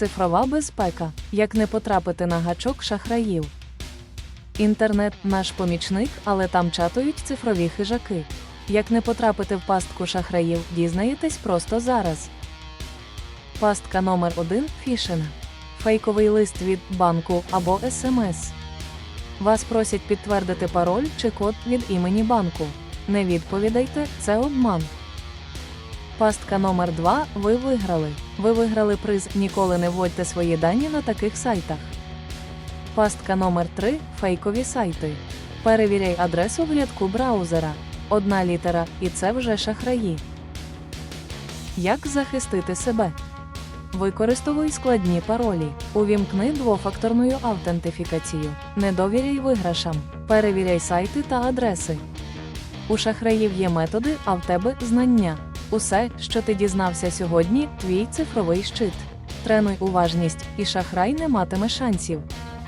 Цифрова безпека. Як не потрапити на гачок шахраїв. Інтернет наш помічник, але там чатують цифрові хижаки. Як не потрапити в пастку шахраїв, дізнаєтесь просто зараз. Пастка номер 1 фішинг. Фейковий лист від банку або СМС. Вас просять підтвердити пароль чи код від імені банку. Не відповідайте, це обман. Пастка номер 2 Ви виграли. Ви виграли приз. Ніколи не вводьте свої дані на таких сайтах. Пастка номер 3 Фейкові сайти. Перевіряй адресу в рядку браузера. Одна літера, і це вже шахраї. Як захистити себе? Використовуй складні паролі. Увімкни двофакторну автентифікацію. Не довіряй виграшам. Перевіряй сайти та адреси. У шахраїв є методи, а в тебе знання. Усе, що ти дізнався сьогодні, твій цифровий щит. Тренуй уважність, і шахрай не матиме шансів.